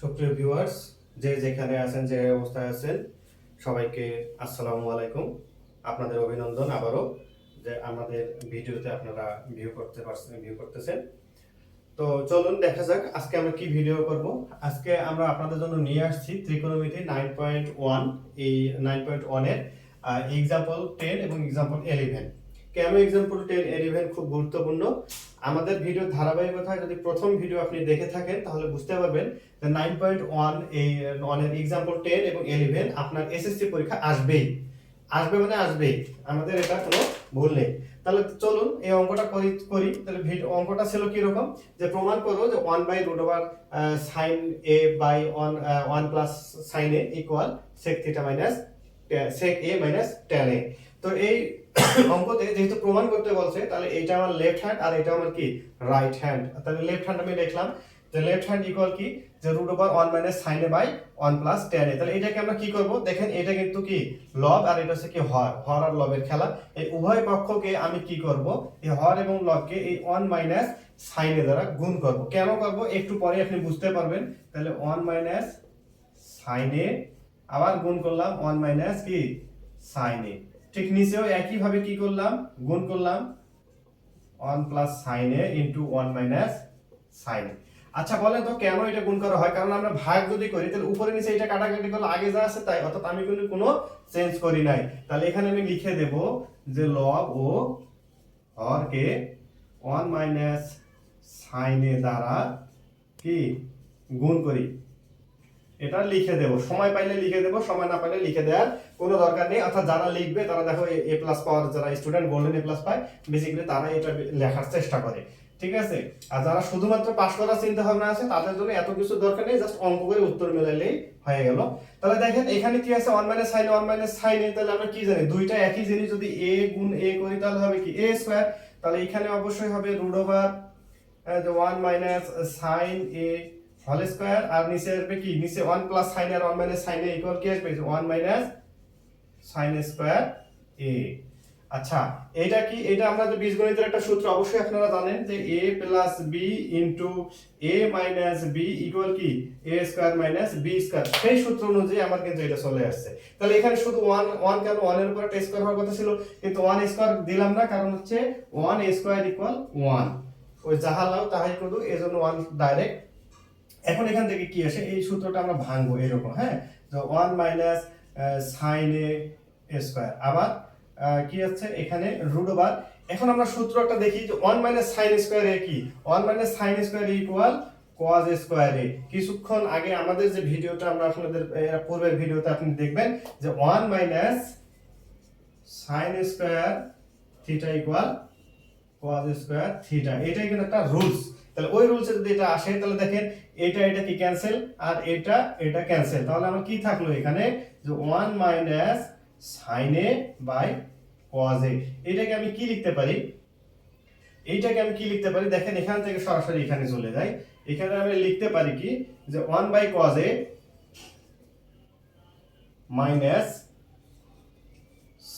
সুপ্রিয় ভিউয়ার্স, যে যেখানে আছেন, যে অবস্থায় আছেন, সবাইকে আসসালামু আলাইকুম। আপনাদের অভিনন্দন আবারও যে আমাদের ভিডিওতে আপনারা ভিউ করতে পারছেন ভিউ করতেছেন। তো চলুন দেখা যাক আজকে আমরা কি ভিডিও করব। আজকে আমরা আপনাদের জন্য নিয়ে আসছি ত্রিকোণমিতি নাইন পয়েন্ট ওয়ান এই নাইন পয়েন্ট ওয়ানের এক্সাম্পল টেন এবং এক্সাম্পল এলিভেন কেন এক্সাম্পল টেন এলিভেন খুব গুরুত্বপূর্ণ? আমাদের ভিডিও ধারাবাহিকতায় যদি প্রথম ভিডিও আপনি দেখে থাকেন, তাহলে বুঝতে পারবেন যে নাইন পয়েন্ট ওয়ান এই ওয়ানের এক্সাম্পল টেন এবং ইলেভেন আপনার এসএসসি পরীক্ষা আসবেই। আসবে মানে আসবেই। আমাদের এটা কোনো ভুল নেই। তাহলে চলুন এই অঙ্কটা করি করি। তাহলে অঙ্কটা ছিল কীরকম? যে প্রমাণ করো যে one by root over sine A by one one plus sine A equal sec theta minus sec A minus tan A তো এই অঙ্কতে যেহেতু প্রমাণ করতে বলছে, তাহলে এটা আমার লেফট হ্যান্ড আর এটা আমার কি? রাইট হ্যান্ড তাহলে লেফট হ্যান্ড আমি লিখলাম যে লেফট হ্যান্ড ইকুয়াল কি? যে root over one minus sine by one plus ten তাহলে এটাকে আমরা কি করব? দেখেন, এটা কিন্তু কি? লব আর এটা হচ্ছে কি হর। হর আর লবের খেলা। এই উভয় পক্ষকে আমি কি করব? এই হর এবং লবকে এই ওয়ান মাইনাস সাইন দ্বারা গুণ করব। কেন করব? একটু পরে আপনি বুঝতে পারবেন। তাহলে ওয়ান মাইনাস সাইন আবার গুণ করলাম ওয়ান মাইনাস কি? সাইন ঠিক নিচেও একইভাবে কি করলাম? গুণ করলাম one plus sine A into one minus sine আচ্ছা বলেন তো কেন এটা গুণ করা হয়? কারণ আমরা ভাগ যদি করি, তাহলে উপরে নিচে এটা কাটাকাটি করলে আগে যা আছে তাই। অর্থাৎ আমি কিন্তু কোনো চেঞ্জ করি নাই। তাহলে এখানে আমি লিখে দেব যে লব ও অর হরকে ওয়ান মাইনাস সাইন দ্বারা কি? গুণ করি। এটা লিখে দেব। সময় পাইলে লিখে দেব, সময় না পাইলে লিখে দেওয়ার কোনো দরকার নেই। অর্থাৎ যারা লিখবে, তারা দেখো এ প্লাস পাওয়ার, যারা স্টুডেন্ট গোল্ডেন এ প্লাস পায় বেসিক্যালি তারা এটা লেখার চেষ্টা করে। ঠিক আছে? আর যারা শুধুমাত্র পাস করার চিন্তা ভাবনা আছে, তাদের জন্য এত কিছু দরকার নেই জাস্ট অঙ্ক করে উত্তর মেলাইলেই হয়ে গেল। তাহলে দেখেন, এখানে কি আছে? One minus sine one minus sine তাহলে আমরা কি জানি? দুইটা একই জিনিস যদি এ গুণ এ করি, তাহলে হবে কি? এ স্কোয়ার তাহলে এখানে অবশ্যই হবে root over one minus sine A whole square আর নিচে আসবে কি? নিচে 1 প্লাস sin আর 1 মাইনাস sin এ ইকুয়াল কি আসবে? 1 মাইনাস সাইন স্কয়ার এ আচ্ছা এটা কি? এটা আমরা যে বীজগণিতের একটা সূত্র, অবশ্যই আপনারা জানেন যে a plus B into A minus B equal কি? A square minus B square সেই সূত্র অনুযায়ী আমার কিন্তু এটা চলে আসছে। তাহলে এখানে শুধু 1 1 কেন? 1 এর উপর একটা স্কয়ার হওয়ার কথা ছিল। কিন্তু ওয়ান স্কোয়ার দিলাম না, কারণ হচ্ছে ওয়ান স্কোয়ার ইকুয়াল ওয়ান ওই যাহা লাও, তাহাই করু এজন্য ওয়ান ডাইরেক্ট এখন এখান থেকে কি আসে? এই সূত্রটা আমরা ভাঙবো এরকম হ্যাঁ? তো one minus sine a square আবার কি হচ্ছে এখানে রুট ওভার এখন আমরা সূত্রটা দেখি যে one minus sine square a কি? One minus sine square equal cos square কিছুক্ষণ আগে আমাদের যে ভিডিওটা আমরা আপনাদের পূর্বের ভিডিওতে আপনি দেখবেন যে one minus sine square theta equal cos square theta এটাই কিন্তু একটা রুলস তাহলে ওই রুলসে যদি এটা আসে, তাহলে দেখেন এটা এটা কি ক্যান্সেল আর এটা এটা ক্যান্সেল তাহলে আমার কি থাকল এখানে? যে one minus sine by cos এটাকে আমি কি লিখতে পারি? এইটাকে আমি কি লিখতে পারি? দেখেন এখান থেকে সরাসরি এখানে চলে যাই। এখানে আমি লিখতে পারি কি? যে one by cos minus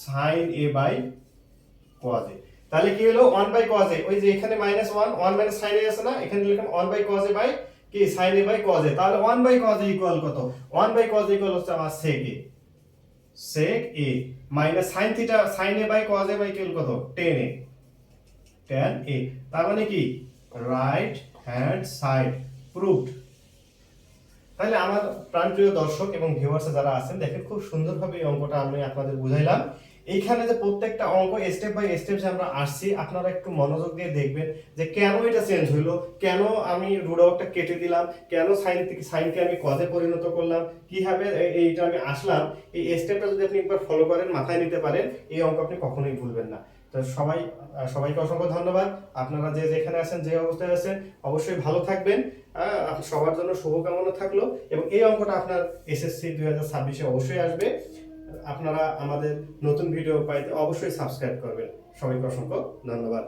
sine a by cos তাহলে কি হলো? 1 বাই cos a ওই যে এখানে মাইনাস 1 1 মাইনাস sin a আছে না? এখানে লিখলাম 1 বাই cos a বাই কি? sin a by cos a তাহলে 1 বাই cos a ইকুয়াল কত? 1 বাই a ইকুয়াল হচ্ছে আমার sec a sec a minus sin থিটা sin a by cos a by equal কত? tan a tan a তার মানে কি? রাইট হ্যান্ড সাইড প্রুভড তাহলে আমার প্রাণপ্রিয় দর্শক এবং ভিউয়ার্স যারা আছেন, দেখেন খুব সুন্দরভাবে এই অঙ্কটা আমি আপনাদের বুঝাইলাম। এইখানে যে প্রত্যেকটা অঙ্ক স্টেপ বাই স্টেপ যে আমরা আসছি, আপনারা একটু মনোযোগ দিয়ে দেখবেন যে কেন এটা চেঞ্জ হইল, কেন আমি রুড আউটটা কেটে দিলাম, কেন সাইন সাইনকে আমি কজে পরিণত করলাম, কীভাবে এইটা আমি আসলাম, এই স্টেপটা যদি আপনি একবার ফলো করেন, মাথায় নিতে পারেন, এই অঙ্ক আপনি কখনোই ভুলবেন না। তো সবাই সবাইকে অসংখ্য ধন্যবাদ। আপনারা যে যেখানে আছেন, যে অবস্থায় আছেন, অবশ্যই ভালো থাকবেন। সবার জন্য শুভকামনা থাকল এবং এই অঙ্কটা আপনার এসএসসি দুই হাজার ছাব্বিশে অবশ্যই আসবে। আপনারা আমাদের নতুন ভিডিও পাইতে অবশ্যই সাবস্ক্রাইব করবেন। সবাইকে অসংখ্য ধন্যবাদ।